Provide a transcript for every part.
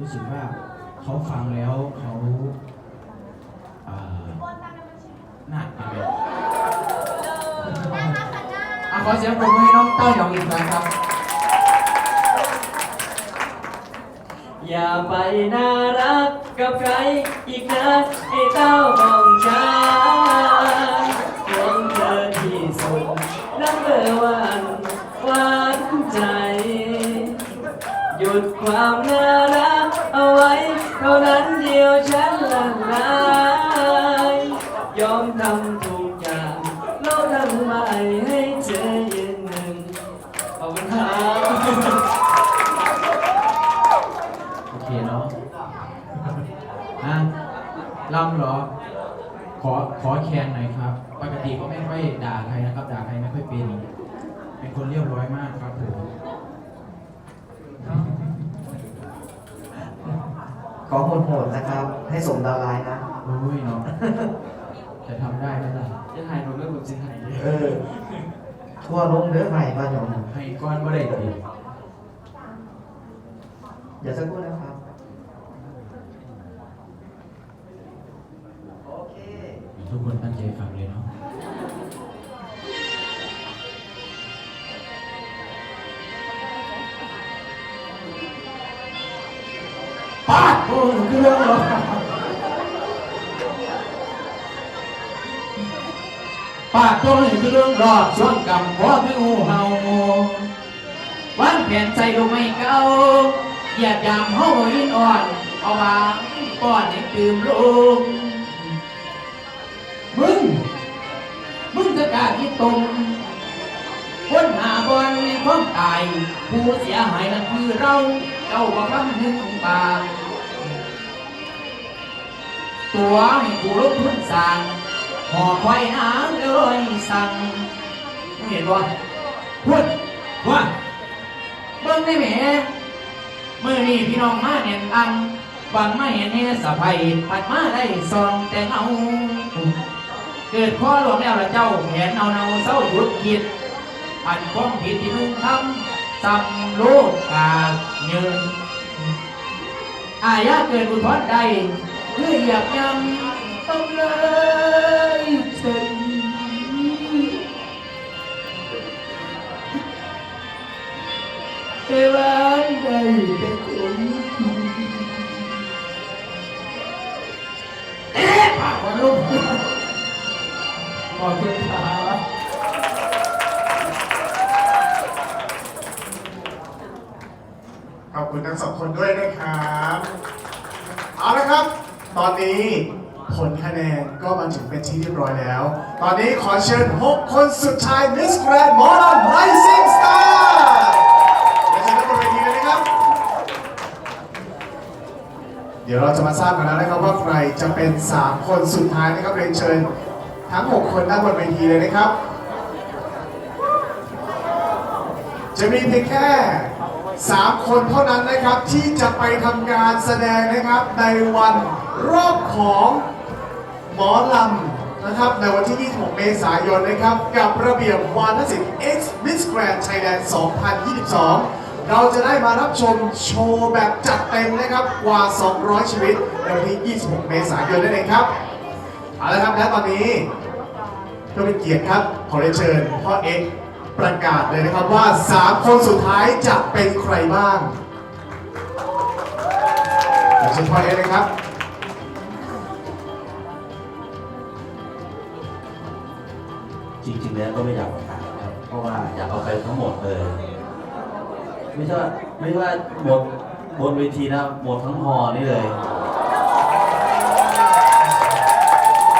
รู้สึกว่าเขาฟังแล้วเขาอ่าน่าอะไรอะขอเสียงปรบมือให้น้องเต้ายองอีกครั้งครับ อย่าไปน่ารักกับใครอีกนะไอ้เต้ามองฉันหวงเธอที่สุดนับเบอร์วันหวานใจ หยุดความน่ารัก นั้นเดียวฉันละลายยอมทำทุกอย่างโลกทำไมให้เธอยืนหนึ่งขอบคุณครับโอเคเนาะอะลำเหรอ ขอขอแคนหน่อยครับ ปกติก็ไม่ค่อยด่าใครนะครับ ด่าใครไม่ค่อยเป็น เป็นคนเรียบร้อยมากครับผม ขอโหดๆนะครับ ให้สมดาวร้ายนะ โอ้ยเนาะจะทำได้ไหมล่ะจะหายหนูเรื่องผมจะหายเออ ทั่วลงเด้อใหม่บ้านหยงให้ก้อนก็ได้ดีอย่าสักครู่นะครับ โอเค ทุกคนตั้งใจฟัง โอ้คือเรื่องเหรอปาดตัวนี่คือเรื่องรอดช่วงกำพอคืองูเห่าวันแผนใจลงไม่เก่าเหยียดยามเฮาหินอ่อน เอาวางก้อนให้ตื่มลงมึง มึงจะกล้าคิดตรงคนหาบอลในความตาย ผู้เสียหายนั่นคือเรา เจ้าบ่คำหนึ่งบาท ตัวให้ผู้ลงทุนสั่งหอควายน้ำเลยสั่งเห็นบ่พูดว่าเบิ่งได้แหมเมื่อนี้พี่น้องมาเน่นอังฟังมาเห็นเนี่ยสะพายผัดมาได้ซองแต่เอาเกิดข้อหลวงแล้วละเจ้าแขนเอาเนาเศร้าหยุดคิดอันความผิดที่นุ่งทำจำโลกกาเยินอายาเกิดบุญพรใด คือเหยียบยำต้องเลยเชิญเทวาได้แต่คนเอ๊ะปากวันลุกขอบคุณครับขอบคุณทั้งสองคนด้วยนะครับ เอาละครับ ตอนนี้ผลคะแนนก็มาถึงเป็นที่เรียบร้อยแล้ว ตอนนี้ขอเชิญ 6 คนสุดท้าย Miss Grand Modern Rising Star เดี๋ยวเชิญท่านบนเวทีเลยนะครับ เดี๋ยวเราจะมาทราบกันแล้วนะครับว่าใครจะเป็น 3 คนสุดท้ายนะครับเรียนเชิญทั้ง 6 คนด้านบนเวทีเลยนะครับ จะมีเพียงแค่3 คนเท่านั้นนะครับที่จะไปทำการแสดงนะครับในวัน รอบของหมอลำนะครับในวันที่ 26 เมษายนนะครับ กับระเบียบวาทศิลป์ X Miss Grand Thailand 2022 เราจะได้มารับชมโชว์แบบจัดเต็มนะครับกว่า 200 ชีวิตในวันที่ 26 เมษายนนั่นเองครับเอาละครับและตอนนี้เพื่อเป็นเกียรติครับ ขอเรียนเชิญพ่อเอ็กประกาศเลยนะครับว่า 3 คนสุดท้ายจะเป็นใครบ้างเดี๋ยวเชิญพ่อเอ็กซ์เลยครับ จริงๆแล้วก็ไม่อยากประกาศครับเพราะว่าอยากเอาไปทั้งหมดเลย ไม่ใช่ว่าไม่ว่าหมดบนเวทีนะหมดทั้งฮอนี่เลย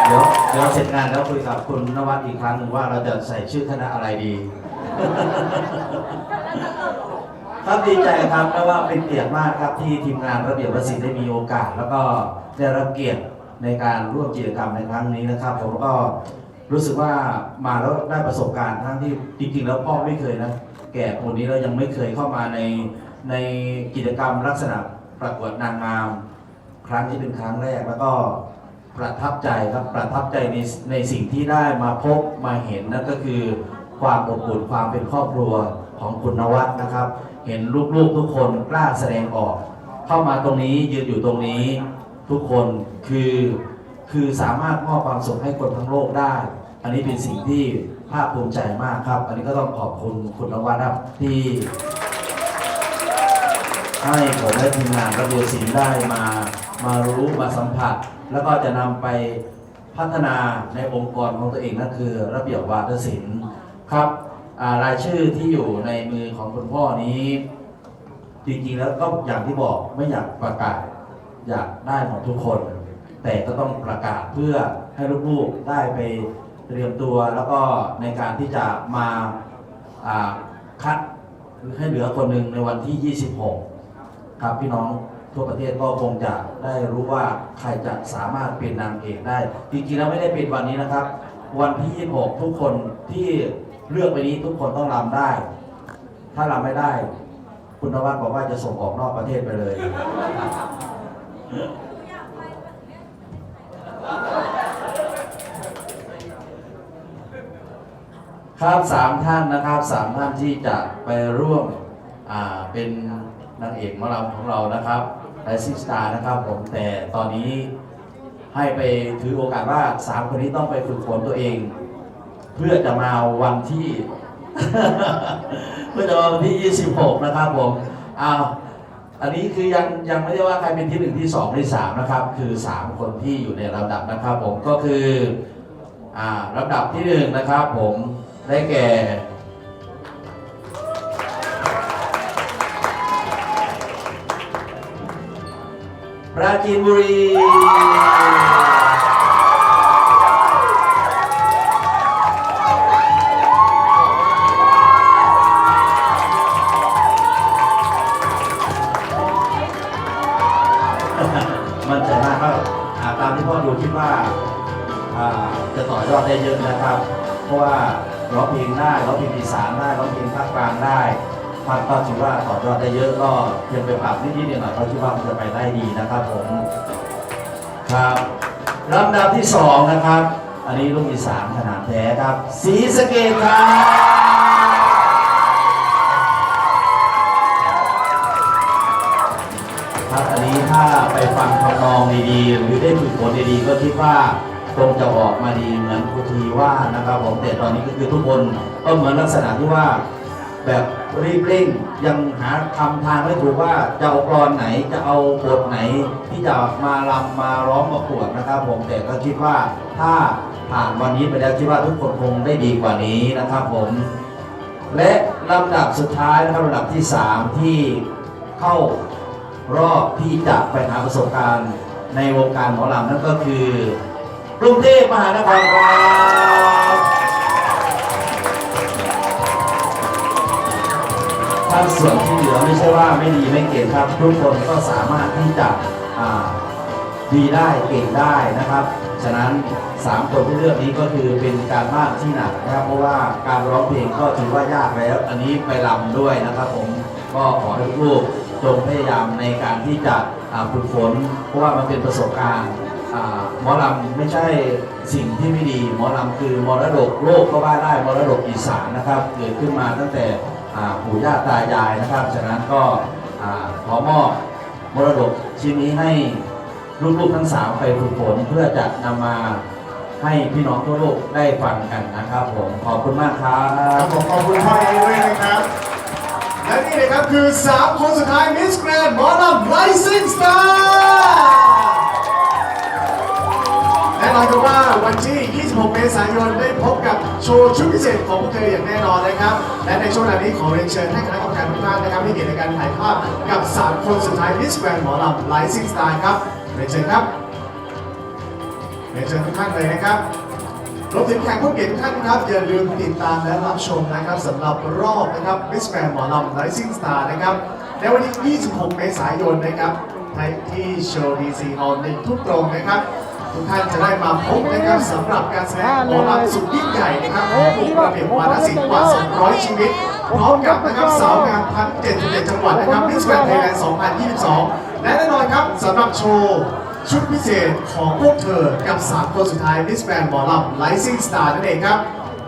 เดี๋ยวเดี๋ยวเสร็จงานแล้วคุยกับคุณนวัดอีกครั้งหนึ่งว่าเราจะใส่ชื่อคณะอะไรดี ครับดีใจครับและว่าเป็นเกียรติมากครับที่ทีมงานระเบียบวศิลป์ได้มีโอกาส แล้วก็ได้รับเกียรติในการร่วมกิจกรรมในครั้งนี้นะครับ ผมก็ รู้สึกว่ามาแล้วได้ประสบการณ์ทั้งที่จริงๆ แล้วพ่อไม่เคยนะ แก่คนนี้เรายังไม่เคยเข้ามาในในกิจกรรมลักษณะประกวดนางงาม ครั้งนี้เป็นครั้งแรกแล้วก็ประทับใจครับประทับใจในในสิ่งที่ได้มาพบมาเห็นนั่นก็คือความอบอุ่นความเป็นครอบครัวของคุณนวัดนะครับ เห็นลูกๆทุกคนกล้าแสดงออก เข้ามาตรงนี้ยืนอยู่ตรงนี้ทุกคนคือ คือสามารถมอบความสุขให้คนทั้งโลกได้ อันนี้เป็นสิ่งที่ภาคภูมิใจมากครับ อันนี้ก็ต้องขอบคุณคุณนวัฒน์ครับที่ให้ผมและทีมงานระเบียบศิลป์ได้มามารู้มาสัมผัส แล้วก็จะนำไปพัฒนาในองค์กรของตัวเองนั่นคือ ระเบียบวาทศิลป์ครับรายชื่อที่อยู่ในมือของคุณพ่อนี้ จริงๆแล้วก็อย่างที่บอกไม่อยากประกาศอยากได้หมดทุกคน แต่ก็ต้องประกาศเพื่อให้ลูกๆได้ไปเตรียมตัวแล้วก็ในการที่จะมาอ่าคัดให้เหลือคนหนึ่งในวันที่ 26 ครับพี่น้องทั่วประเทศก็คงจะได้รู้ว่าใครจะสามารถเป็นนางเอกได้ จริงๆแล้วไม่ได้เป็นวันนี้นะครับ วันที่ 26 ทุกคนที่เลือกไปนี้ทุกคนต้องรำได้ ถ้ารำไม่ได้ คุณนวัดบอกว่าจะส่งออกนอกประเทศไปเลย ครับสามท่านนะครับสามท่านที่จะไปร่วมอ่าเป็นนางเอกมอลำของเรานะครับไ i ซิสตานะครับผมแต่ตอนนี้ให้ไปถือโอกาสว่าสามคนนี้ต้องไปฝึกฝนตัวเอง เพื่อจะมาวันที่ เพื่อจะมาวันที่ 26 นะครับผมอ้าวอันนี้คือยังยังไม่ได้ว่าใครเป็นที่หนึ่งที่สองที่สามนะครับ คือสามคนที่อยู่ในลำดับนะครับ ผมก็คืออ่าลำดับที่หนึ่งนะครับ ผม ได้แก่ ปราจีนบุรี มันใจมากก็อ่าตามที่พ่อดูคิดว่าอ่าจะต่อยอดได้เยอะนะครับ เพราะว่า ร้องเพลงได้ร้องเพลงอีสานได้ร้องเพลงภาคกลางได้ภาคก็คิดว่าต่อยอดได้เยอะก็ยังไปปรับนิดๆหน่อยๆก็คิดว่ามันจะไปได้ดีนะครับผมครับลำดับที่สองนะครับ อันนี้ลูกอีสานขนาดแท้ครับสีสะเกตครับครับอันนี้ถ้าไปฟังทำนองดีๆ หรือได้ฝึกฝนดีๆ ก็คิดว่า คงจะออกมาดีเหมือนครูทีว่านะครับผมแต่ตอนนี้ก็คือทุกคนก็เหมือนลักษณะที่ว่าแบบรีบเร่งยังหาทำทางไม่ถูกว่าจะเอากรอนไหนจะเอาบทไหน ที่จะมาลำมาร้องประกวดนะครับ ผมแต่ก็คิดว่าถ้าผ่านวันนี้ไปแล้วคิดว่าทุกคนคงได้ดีกว่านี้นะครับผม และลำดับสุดท้ายนะครับลำดับที่ 3 ที่เข้ารอบที่จะไปหาประสบการณ์ในวงการหมอลำนั่นก็คือ กรุงเทพมหานครครับถ้าส่วนที่เหลือไม่ใช่ว่าไม่ดีไม่เก่งครับทุกคนก็สามารถที่จะดีได้เก่งได้นะครับ ฉะนั้น 3 คนที่เลือกนี้ก็คือเป็นการบ้านที่หนักนะครับ เพราะว่าการร้องเพลงก็ถือว่ายากแล้ว อันนี้ไปรำด้วยนะครับผมก็ขอให้ลูกจงพยายามในการที่จะฝึกฝนเพราะว่ามันเป็นประสบการณ์ อ่าหมอลำไม่ใช่สิ่งที่ไม่ดีหมอลำคือมรดกโลกก็ว่าได้มรดกอีสานนะครับเกิดขึ้นมาตั้งแต่อ่าปู่ย่าตายายนะครับ ฉะนั้นก็อ่าขอมอบมรดกชิ้นนี้ให้ลูกๆทั้งสามไปฝึกฝนเพื่อจะนำมาให้พี่น้องทั่วโลกได้ฟังกันนะครับ ผมขอบคุณมากครัครับผมขอบคุณพ่อเอด้วยนะครับ และนี่นะครับคือ 3 คนสุดท้ายมิสแกรนด์หมอลำไลซิ่งสตาร์ น่อนครับว่าวันที่ 26 เมษายนได้พบกับโชว์ชุดพิเศษของพวกเธออย่างแน่นอนนะครับ และในช่วงเวลานี้ขอเรียนเชิญให้คณะกรรมการทุกท่านนะครับให้เกียรติในการถ่ายภาพกับ 3 คนสุดท้ายมิสแกรนด์หมอลำไลซิ่งสตาร์ครับเรียนเชิญครับเรียนเชิญทุกท่านเลยนะครับรวมถึงแขกผู้เกียรติทุกท่านครับ อย่าลืมติดตามและรับชมนะครับสำหรับรอบนะครับมิสแกรนหมอลำ Rising Star นะครับในวันที่ 26 เมษายนนะครับที่โชว์ดีซีฮอลในทุกตรงนะครับ ทุกท่านจะได้มาพบนะครับสำหรับการแสดงหมอลำสุดยิ่งใหญ่นะครับของวงระเบียบวาทศิลป์กว่า 200 ชีวิต พร้อมกับนะครับสาวงามทั้ง77 จังหวัดนะครับมิสแกรนไทยแลนด์2022 และแน่นอนครับสำหรับโชว์ชุดพิเศษของพวกเธอกับ 3 คนสุดท้ายมิสแกรนหมอลำ Rising Star นั่นเองครับ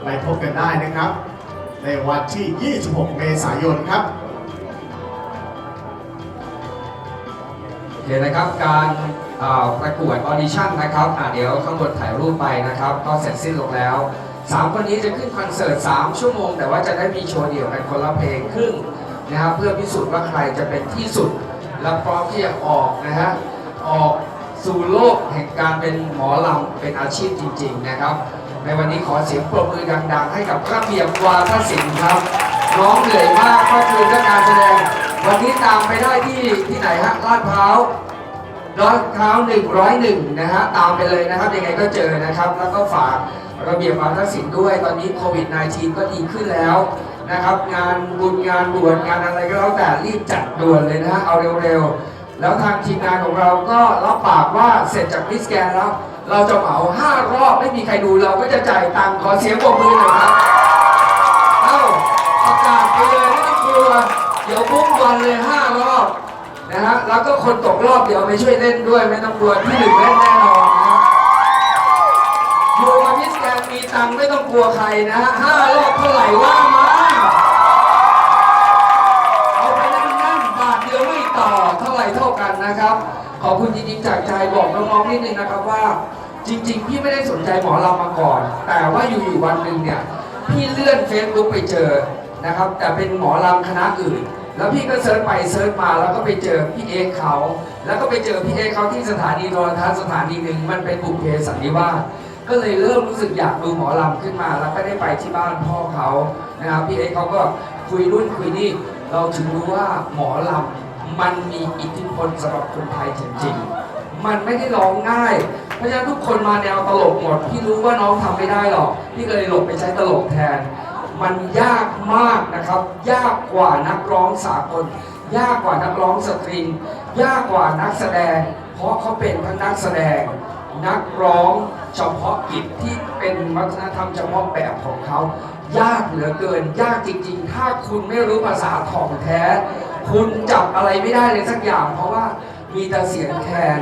ไปพบกันได้นะครับ ในวันที่ 26 เมษายนครับเคนะครับการอ่า ประกวดออดิชั่นนะครับเดี๋ยวข้างบนถ่ายรูปไปนะครับ ก็เสร็จสิ้นลงแล้วสามคนนี้จะขึ้นคอนเสิร์ต 3 ชั่วโมง แต่ว่าจะได้มีโชว์เดี่ยวกันคนละเพลงครึ่งนะครับเพื่อพิสูจน์ว่าใครจะเป็นที่สุด และพร้อมที่จะออกนะฮะออกสู่โลกแห่งการเป็นหมอลำเป็นอาชีพจริง ๆนะครับ ในวันนี้ขอเสียงปรบมือดัง ๆ ให้กับระเบียบวาทศิลป์ครับน้องเหนื่อยมากเมื่อคืนด้วยการแสดง วันนี้ตามไปได้ที่ที่ไหนฮะลาดพร้าว ลาดพร้าวหนึ่งร้อยหนึ่งนะฮะ ตามไปเลยนะครับ ยังไงก็เจอนะครับ แล้วก็ฝากระเบียบวาทศิลป์ด้วย ตอนนี้โควิด -19 ก็ดีขึ้นแล้วนะครับ งานบุญงานบวชงานอะไรก็แล้วแต่รีบจัดด่วนเลยนะฮะ เอาเร็วๆ แล้วทางทีมงานของเราก็รับปากว่าเสร็จจากมิสแกนแล้ว เราจะเหมาห้ารอบไม่มีใครดูเราก็จะจ่ายตังค์ขอเสียงปรบมือหน่อยครับ เอ้าประกาศไปเลยไม่ต้องกลัว เดี๋ยวพุ่งวันเลยห้ารอบ นะฮะแล้วก็คนตกรอบเดี๋ยวไปช่วยเล่นด้วยไม่ต้องกลัวที่หนึ่งเล่นแน่นอนนะฮะอยู่กับมิสแกนมีตังไม่ต้องกลัวใครนะฮะห้ารอบเท่าไหร่ว่ามาเอาไปนั่งนั่งบาทเดียวไม่ต่อเท่าไหร่เท่ากันนะครับ ขอบคุณจริงๆจากใจบอกน้องๆนิดนึงนะครับว่า จริง ๆ พี่ไม่ได้สนใจหมอลำมาก่อน แต่ว่าอยู่ๆวันหนึ่งเนี่ยพี่เลื่อนเฟซบุ๊กไปเจอนะครับ แต่เป็นหมอลำคณะอื่น แล้วพี่ก็เซิร์ชไปเซิร์ชมาแล้วก็ไปเจอพี่เอกเขา แล้วก็ไปเจอพี่เอกเขาที่สถานีโทรทัศน์สถานีหนึ่งมันเป็นบุพเพสันนิวาสก็เลยเริ่มรู้สึกอยากดูหมอลำขึ้นมา แล้วก็ได้ไปที่บ้านพ่อเขานะครับพี่เอกเขาก็คุยรุ่นคุยนี่เราถึงรู้ว่าหมอลำมันมีอิทธิพลสำหรับคนไทยจริงๆ มันไม่ได้ร้องง่าย เพราะฉะนั้นทุกคนมาแนวตลกหมดพี่รู้ว่าน้องทำไม่ได้หรอกพี่ก็เลยหลบไปใช้ตลกแทน มันยากมากนะครับ ยากกว่านักร้องสากล ยากกว่านักร้องสตริง ยากกว่านักแสดง เพราะเขาเป็นทั้งนักแสดง นักร้องเฉพาะกิจที่เป็นวัฒนธรรมเฉพาะแบบของเขา ยากเหลือเกิน ยากจริง ๆ ถ้าคุณไม่รู้ภาษาถ่องแท้ คุณจับอะไรไม่ได้เลยสักอย่าง เพราะว่ามีแต่เสียงแคน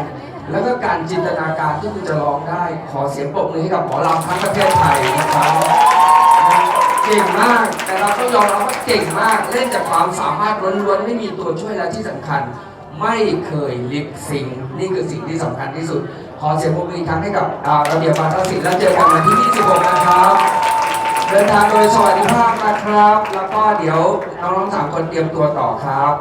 แล้วก็การจินตนาการที่คุณจะร้องได้ ขอเสียงปรบมือให้กับหมอลำทั้งประเทศไทยนะครับ เก่งมาก แต่เราต้องยอมรับว่าเก่งมาก เล่นจากความสามารถล้วนๆ ไม่มีตัวช่วยและที่สำคัญ ไม่เคยลิปซิง นี่คือสิ่งที่สำคัญที่สุด ขอเสียงปรบมืออีกครั้งให้กับอ่าระเบียบวาทศิลป์แล้วเจอกันวันที่ 26 นะครับ เดินทางโดยสวัสดิภาพนะครับ แล้วก็เดี๋ยวน้องๆสามคนเตรียมตัวต่อครับ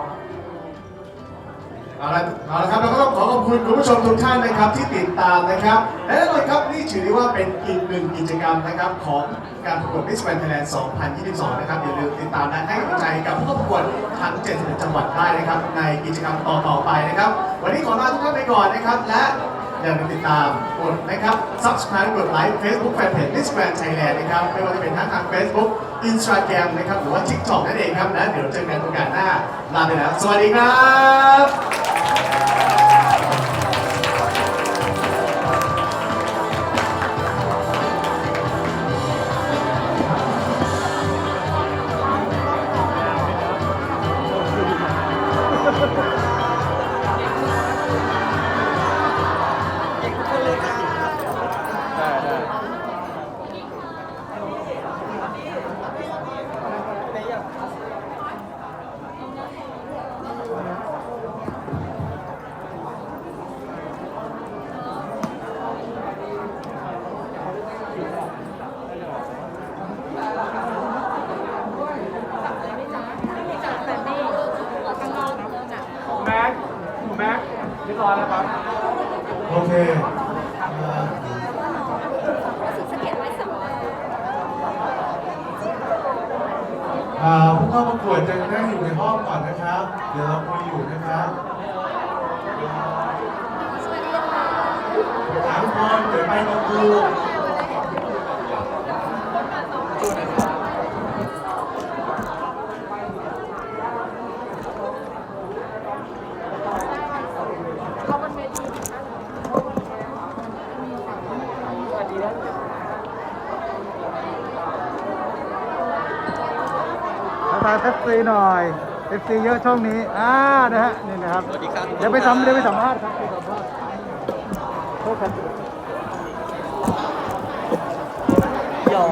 เอาละเอาละครับเราก็ต้องขอขอบคุณคุณผู้ชมทุกท่านนะครับที่ติดตามนะครับและแน่นอนครับนี่ถือได้ว่าเป็นอีกหนึ่งกิจกรรมนะครับของการประกวด Miss Grand Thailand 2022 นะครับอย่าลืมติดตามและให้กำลังใจกับผู้เข้าประกวดทั้ง 71 จังหวัดได้นะครับ ในกิจกรรมต่อๆไปนะครับ วันนี้ขอลาทุกท่านไปก่อนนะครับ และอย่าลืมติดตามกดนะครับ subscribe กดไลค์ Facebook Fanpage Miss Grand Thailand นะครับไม่ว่าจะเป็นทั้งทาง Facebook Instagram นะครับหรือว่า TikTok นั่นเองครับและเดี๋ยวเจอกันโอกาสหน้าลาไปแล้วสวัสดีครับ แเดี๋ยวเราคุยอยู่นะครับถามทุกคนเดี๋ยวไปกับครูทักทายเอฟซีหน่อย เอฟซีเยอะช่องนี้ อ่า นะฮะ นี่นะครับ สวัสดีครับ เดี๋ยวไปสัมเดี๋ยวไปสัมภาษณ์ครับไปสัมภาษณ์โทษครับเดี๋ยว